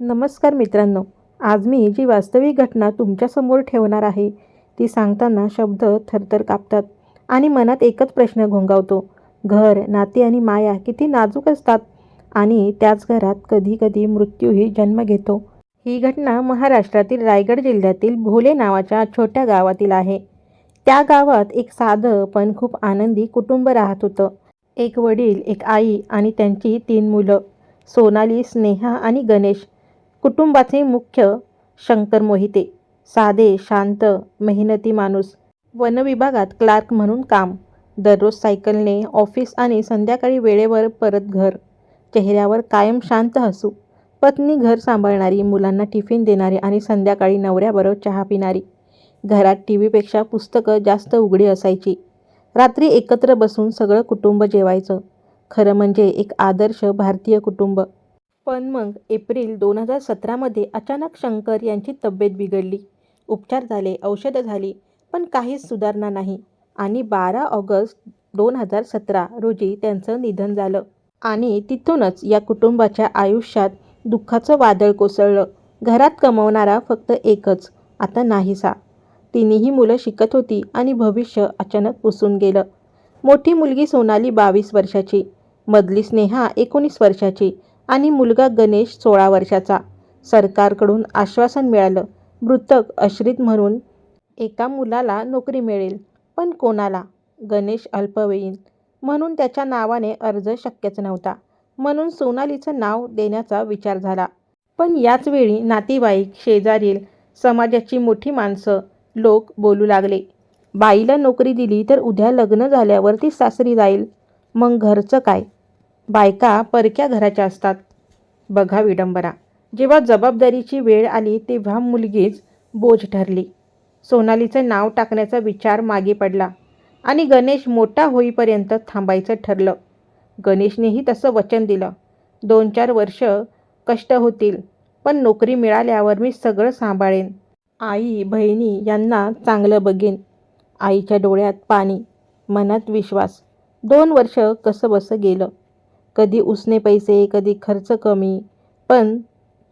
नमस्कार मित्रांनो आज मी जी वास्तविक घटना तुमच्यासमोर ठेवणार आहे ती सांगताना शब्द थरथर कापतात आणि मनात एकच प्रश्न घोंगावतो. घर नाते आणि माया किती नाजूक असतात आणि त्याच घरात कधी कधी मृत्यूही जन्म घेतो. ही घटना महाराष्ट्रातील रायगड जिल्ह्यातील भोले नावाच्या छोट्या गावातील आहे. त्या गावात एक साधं पण खूप आनंदी कुटुंब राहत होतं. एक वडील एक आई आणि त्यांची तीन मुलं सोनाली स्नेहा आणि गणेश कुटुंबाचे मुख्य शंकर मोहिते साधे शांत मेहनती माणूस. वनविभागात क्लार्क म्हणून काम. दररोज सायकलने ऑफिस आणि संध्याकाळी वेळेवर परत घर. चेहऱ्यावर कायम शांत हसू. पत्नी घर सांभाळणारी मुलांना टिफिन देणारी आणि संध्याकाळी नवऱ्याबरोबर चहा पिणारी. घरात टी व्हीपेक्षा पुस्तकं जास्त उघडी असायची. रात्री एकत्र बसून सगळं कुटुंब जेवायचं. खरं म्हणजे एक आदर्श भारतीय कुटुंब. पण मग एप्रिल दोन हजार सतरामध्ये अचानक शंकर यांची तब्येत बिघडली. उपचार झाले औषधं झाली पण काहीच सुधारणा नाही. आणि बारा ऑगस्ट दोन हजार सतरा रोजी त्यांचं निधन झालं. आणि तिथूनच या कुटुंबाच्या आयुष्यात दुःखाचं वादळ कोसळलं. घरात कमवणारा फक्त एकच आता नाहीसा. तिन्ही मुलं शिकत होती आणि भविष्य अचानक पुसून गेलं. मोठी मुलगी सोनाली बावीस वर्षाची मधली स्नेहा एकोणीस वर्षाची आणि मुलगा गणेश सोळा वर्षाचा. सरकारकडून आश्वासन मिळालं. मृतक आश्रित म्हणून एका मुलाला नोकरी मिळेल पण कोणाला? गणेश अल्पवयीन म्हणून त्याच्या नावाने अर्ज शक्यच नव्हता. म्हणून सोनालीचं नाव देण्याचा विचार झाला. पण याच वेळी नातेवाईक शेजारील समाजाची मोठी माणसं लोक बोलू लागले. बाईला नोकरी दिली तर उद्या लग्न झाल्यावर ती सासरी जाईल. मग घरचं काय? बायका परक्या घराच्या असतात. बघा विडंबरा. जेव्हा जबाबदारीची वेळ आली तेव्हा मुलगीच बोज ठरली. सोनालीचं नाव टाकण्याचा विचार मागे पडला आणि गणेश मोठा होईपर्यंत थांबायचं ठरलं. गणेशनेही तसं वचन दिलं. दोन चार वर्ष कष्ट होतील पण नोकरी मिळाल्यावर मी सगळं सांभाळेन. आई बहिणी यांना चांगलं बघेन. आईच्या डोळ्यात पाणी मनात विश्वास. दोन वर्ष कसं बसं गेलं. कधी उसने पैसे कधी खर्च कमी पण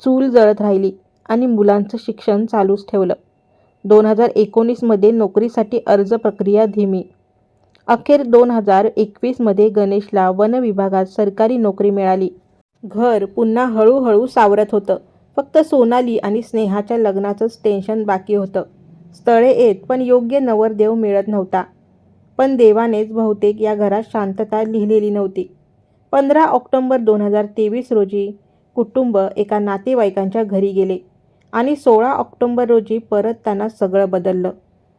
चूल जळत राहिली आणि मुलांचं शिक्षण चालूच ठेवलं. दोन हजार एकोणीसमध्ये नोकरीसाठी अर्ज प्रक्रिया धीमी. अखेर दोन हजार एकवीसमध्ये गणेशला वन विभागात सरकारी नोकरी मिळाली. घर पुन्हा हळूहळू सावरत होतं. फक्त सोनाली आणि स्नेहाच्या लग्नाचंच टेन्शन बाकी होतं. स्थळे येत पण योग्य नवरदेव मिळत नव्हता. पण देवानेच बहुतेक या घरात शांतता लिहिलेली नव्हती. पंधरा ऑक्टोंबर दोन हजार तेवीस रोजी कुटुंब एका नातेवाईकांच्या घरी गेले आणि सोळा ऑक्टोंबर रोजी परत त्यांना सगळं बदललं.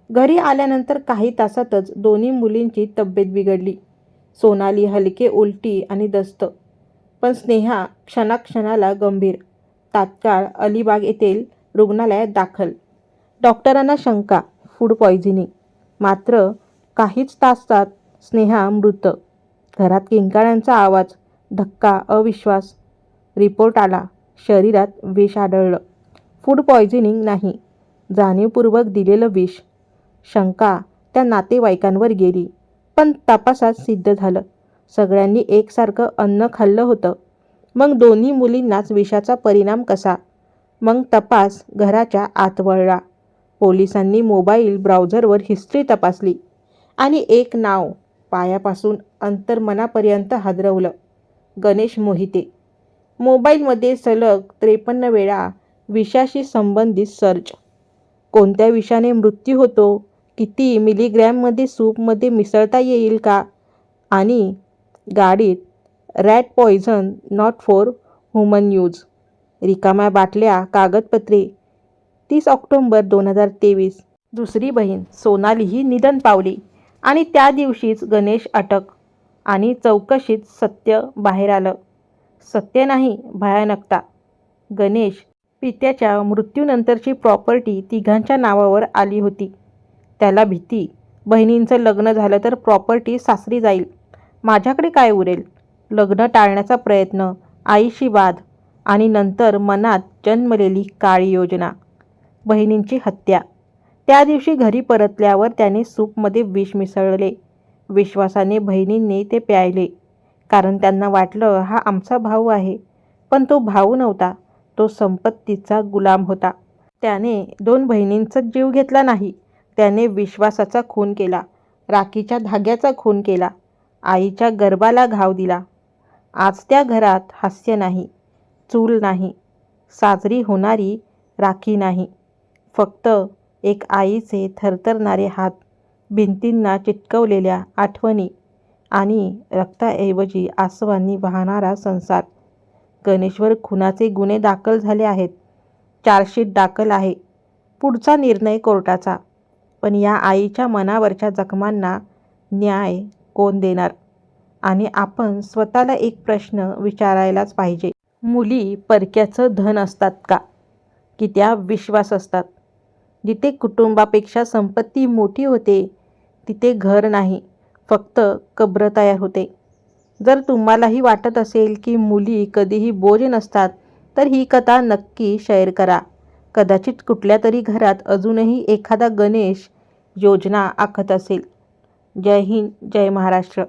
घरी आल्यानंतर काही तासातच दोन्ही मुलींची तब्येत बिघडली. सोनाली हलके उलटी आणि दस्त. पण स्नेहा क्षणाक्षणाला गंभीर. तात्काळ अलिबाग येथील रुग्णालयात दाखल. डॉक्टरांना शंका फूड पॉयझनिंग. मात्र काहीच तासात स्नेहा मृत. घरात किंकाळ्यांचा आवाज धक्का अविश्वास. रिपोर्ट आला. शरीरात विष आढळलं. फूड पॉयझनिंग नाही. जाणीवपूर्वक दिलेलं विष. शंका त्या नातेवाईकांवर गेली. पण तपासात सिद्ध झालं. सगळ्यांनी एकसारखं अन्न खाल्लं होतं. मग दोन्ही मुलींनाच विषाचा परिणाम कसा? मग तपास घराच्या आत वळला. पोलिसांनी मोबाईल ब्राउझरवर हिस्ट्री तपासली. आणि एक नाव पायापासून अंतर्मनापर्यंत हादरवलं. गणेश मोहिते. मोबाईलमध्ये सलग त्रेपन्न वेळा विषाशी संबंधित सर्च. कोणत्या विषाने मृत्यू होतो? किती मिलीग्रॅममध्ये सूपमध्ये मिसळता येईल का? आणि गाडीत rat poison not for human use. रिकाम्या बाटल्या कागदपत्रे. तीस ऑक्टोंबर दोन हजार तेवीस. दुसरी बहीण सोनालीही निधन पावली. आणि त्या दिवशीच गणेश अटक आणि चौकशीत सत्य बाहेर आलं. सत्य नाही भयानकता. गणेश पित्याच्या मृत्यूनंतरची प्रॉपर्टी तिघांच्या नावावर आली होती. त्याला भीती. बहिणींचं लग्न झालं तर प्रॉपर्टी सासरी जाईल. माझ्याकडे काय उरेल? लग्न टाळण्याचा प्रयत्न आईशी वाद आणि नंतर मनात जन्मलेली काळी योजना. बहिणींची हत्या. त्या दिवशी घरी परतल्यावर त्याने सूपमध्ये विष मिसळले. विश्वासाने बहिणींनी ते प्यायले. कारण त्यांना वाटलं हा आमचा भाऊ आहे. पण तो भाऊ नव्हता. तो संपत्तीचा गुलाम होता. त्याने दोन बहिणींचा जीव घेतला नाही. त्याने विश्वासाचा खून केला. राखीच्या धाग्याचा खून केला. आईच्या गर्भाला घाव दिला. आज त्या घरात हास्य नाही चूल नाही. साजरी होणारी राखी नाही. फक्त एक आईचे थरथरणारे हात भिंतींना चिटकवलेल्या आठवणी आणि रक्ताऐवजी आसवांनी वाहणारा संसार. गणेशवर खुनाचे गुन्हे दाखल झाले आहेत. चार्जशीट दाखल आहे. पुढचा निर्णय कोर्टाचा. पण या आईच्या मनावरच्या जखमांना न्याय कोण देणार? आणि आपण स्वतःला एक प्रश्न विचारायलाच पाहिजे. मुली परक्याचं धन असतात का? की त्या विश्वास असतात? जिथे कुटुंबापेक्षा संपत्ती मोठी होते तिथे घर नाही फक्त कब्र तयार होते. जर तुम्हालाही वाटत असेल की मुली कधीही बोज नसतात तर ही कथा नक्की शेअर करा. कदाचित कुठल्या तरी घरात अजूनही एखादा गणेश योजना आखत असेल. जय हिंद जय महाराष्ट्र.